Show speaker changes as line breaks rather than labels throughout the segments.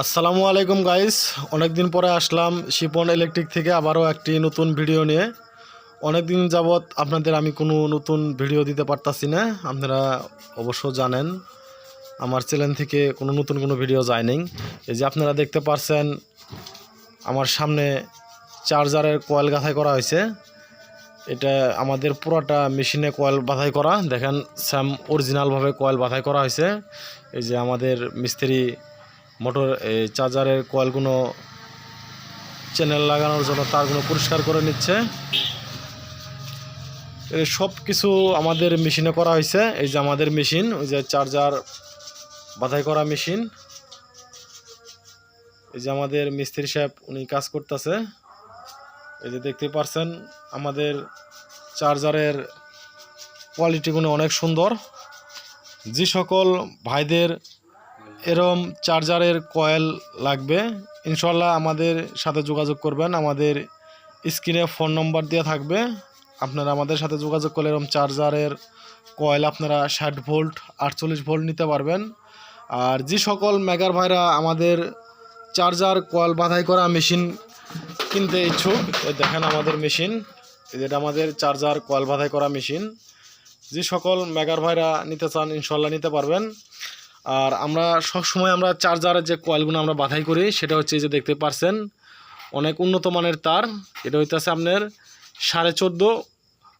আসসালামু আলাইকুম গাইস অনেক দিন পরে আসলাম শিপন ইলেকট্রিক থেকে আবারও একটি নতুন ভিডিও নিয়ে। অনেক দিন যাবৎ আপনাদের আমি কোনো নতুন ভিডিও দিতে পারতাছি না। আপনারা অবশ্য জানেন, আমার চ্যানেল থেকে কোনো নতুন কোনো ভিডিও যায় নাই। এই যে আপনারা দেখতে পারছেন, আমার সামনে চার্জারের কয়েল গাঁথাই করা হয়েছে। এটা আমাদের পুরোটা মেশিনে কয়েল বাধাই করা। দেখেন স্যাম অরিজিনালভাবে কয়েল বাধাই করা হয়েছে। এই যে আমাদের মিস্ত্রি মোটর চার্জারের কয়েলগুলো চ্যানেল লাগানোর জন্য তারগুলো পরিষ্কার করে নিচ্ছে। সব কিছু আমাদের মেশিনে করা হয়েছে। এই যে আমাদের মেশিন ওই যে চার্জার বাধাই করা মেশিন এই যে আমাদের মিস্ত্রি সাহেব, উনি কাজ করতেছে। এই যে দেখতে পারছেন, আমাদের চার্জারের কোয়ালিটিগুলো অনেক সুন্দর। যে সকল ভাইদের এরম চার্জারের কয়েল লাগবে। ইনশাল্লাহ আমাদের সাথে যোগাযোগ করবেন। আমাদের স্ক্রিনে ফোন নম্বর দেওয়া থাকবে। আপনারা আমাদের সাথে যোগাযোগ করলে এরম চার্জারের কয়েল আপনারা ষাট ভোল্ট, আটচল্লিশ ভোল্ট নিতে পারবেন। আর যে সকল মেগার ভাইরা আমাদের চার্জার কয়েল বাধাই করা মেশিন কিনতে ইচ্ছুক দেখেন আমাদের মেশিন। যেটা আমাদের চার্জার কয়েল বাধাই করা মেশিন। যে সকল মেগার ভাইরা নিতে চান ইনশাল্লাহ নিতে পারবেন। আর আমরা সব সময় আমরা চার্জারের যে কয়েলগুলো আমরা বাধাই করি, সেটা হচ্ছে যে দেখতে পারছেন, অনেক উন্নত মানের তার। এটা হইতেছে আপনার সাড়ে চোদ্দ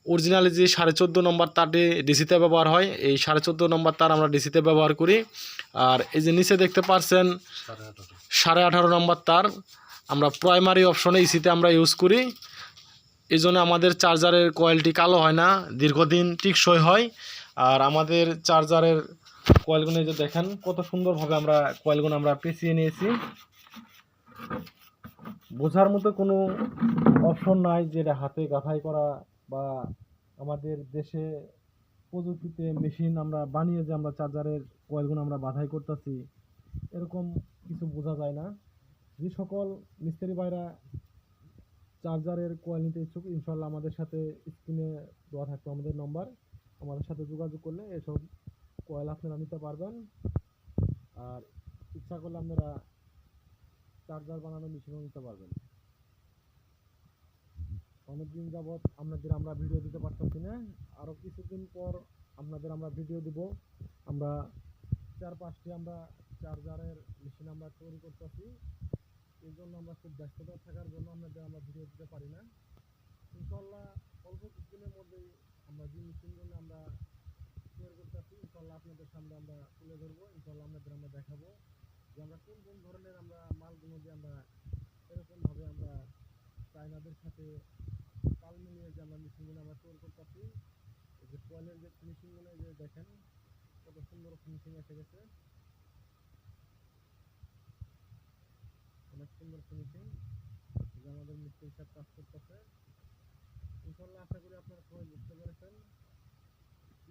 অরিজিনালি যে সাড়ে চোদ্দ নম্বর তারটি ডিসিতে ব্যবহার হয়, এই সাড়ে চোদ্দ নম্বর তার আমরা ডিসিতে ব্যবহার করি। আর এই যে নিচে দেখতে পারছেন, সাড়ে আঠারো নম্বর তার, আমরা প্রাইমারি অপশনে ইসিতে আমরা ইউজ করি। এই জন্য আমাদের চার্জারের কোয়ালিটি কালো হয় না, দীর্ঘদিন টিকসই হয়। আর আমাদের চার্জারের কয়েলগুলো এই যে দেখেন, কত সুন্দরভাবে আমরা কয়েলগুলো আমরা পেঁচিয়ে নিয়েছি। বোঝার মতো কোনো অপশন নাই যেটা হাতে গাঁথাই করা বা আমাদের দেশে প্রযুক্তিতে মেশিন আমরা বানিয়ে যে আমরা চার্জারের কয়েলগুলো আমরা বাধাই করতেছি, এরকম কিছু বোঝা যায় না। যে সকল মিস্ত্রি ভাইরা চার্জারের কয়েল নিতে ইচ্ছুক ইনশাল্লাহ আমাদের সাথে স্ক্রিনে দেওয়া থাকতো আমাদের নম্বর। আমাদের সাথে যোগাযোগ করলে এসব কয়েল আপনারা নিতে পারবেন। আর ইচ্ছা করলে আপনারা চার্জার বানানো মেশিনও নিতে পারবেন। অনেকদিন যাবৎ আপনাদের আমরা ভিডিও দিতে পারতেছি না। আরও কিছুদিন পর আপনাদের আমরা ভিডিও দিব। আমরা চার পাঁচটি আমরা চার্জারের মেশিন আমরা তৈরি করতেছি। এই জন্য আমরা খুব ব্যস্ততা থাকার জন্য আপনাদের আমরা ভিডিও দিতে পারি না। ইনশাল্লাহ অল্প কিছুদিনের মধ্যেই আমরা যে মেশিনগুলো আমরা তৈরি করতেছি ইনশাল্লাহ আপনাদের সামনে আমরা তুলে ধরবো। ইনশাল্লাহ আপনাদের আমরা দেখাবো যে আমরা কোন কোন ধরনের আমরা মালগুলো যে আমরা এরকমভাবে আমরা চাইনাদের সাথে তাল মিলিয়ে যে আমরা মেশিনগুলো আমরা তৈরি করতেছি যে কয়েলের যে ফিনিশিংগুলো যে দেখেন কত সুন্দর ফিনিশিং এসে গেছে। অনেক সুন্দর ফিনিশিং যে আমাদের মিস্ত্রি সাহেব কাজ করতেছে। ইনশাল্লাহ আশা করি আপনারা সবাই বুঝতে পেরেছেন।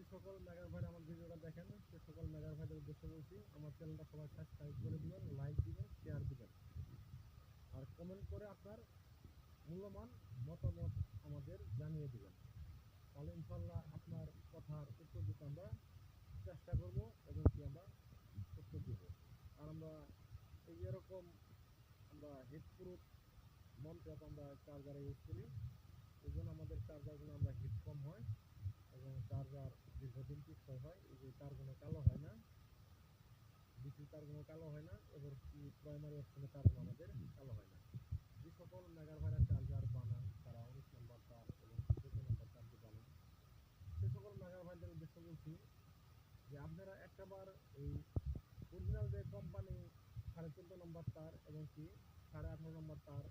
সকল মেগার ভাই আমার ভিডিওটা দেখেন, সে সকল মেগার ভাইদের উদ্দেশ্যে বলছি, আমার চ্যানেলটা সবাই সাবস্ক্রাইব করে দিবেন লাইক দিবেন শেয়ার দিবেন। আর কমেন্ট করে আপনার মূল্যবান মতামত আমাদের জানিয়ে দিবেন। তাহলে ইনশাল্লাহ আপনার কথার উত্তর দিতে আমরা চেষ্টা করব এবং কি আমরা উত্তর দিব। আর আমরা এই এরকম আমরা হিট প্রুফ মন্ত্রক আমরা চার্জারে ইউজ করি। এই জন্য আমাদের চার্জারগুলো আমরা হিট কম হয় এবং চার্জার দীর্ঘদিন টিকসই হয় এই যে তারগুলো কালো হয় না ডিসি তারগুলো কালো হয় না এবং কি প্রাইমারি অপশনে তারগুলো আমাদের কালো হয় না। যে সকল মেগা ভাইরাস চার্জার বানান, তারা উনিশ নম্বর তার এবং চোদ্দ নম্বর তারটি বানান, সে সকল মেগা ভাইদের উদ্দেশ্য বলছি যে আপনারা একটাবার এই অরিজিনাল যে কোম্পানি সাড়ে চোদ্দ নম্বর তার এবং কি সাড়ে আঠারো নম্বর তার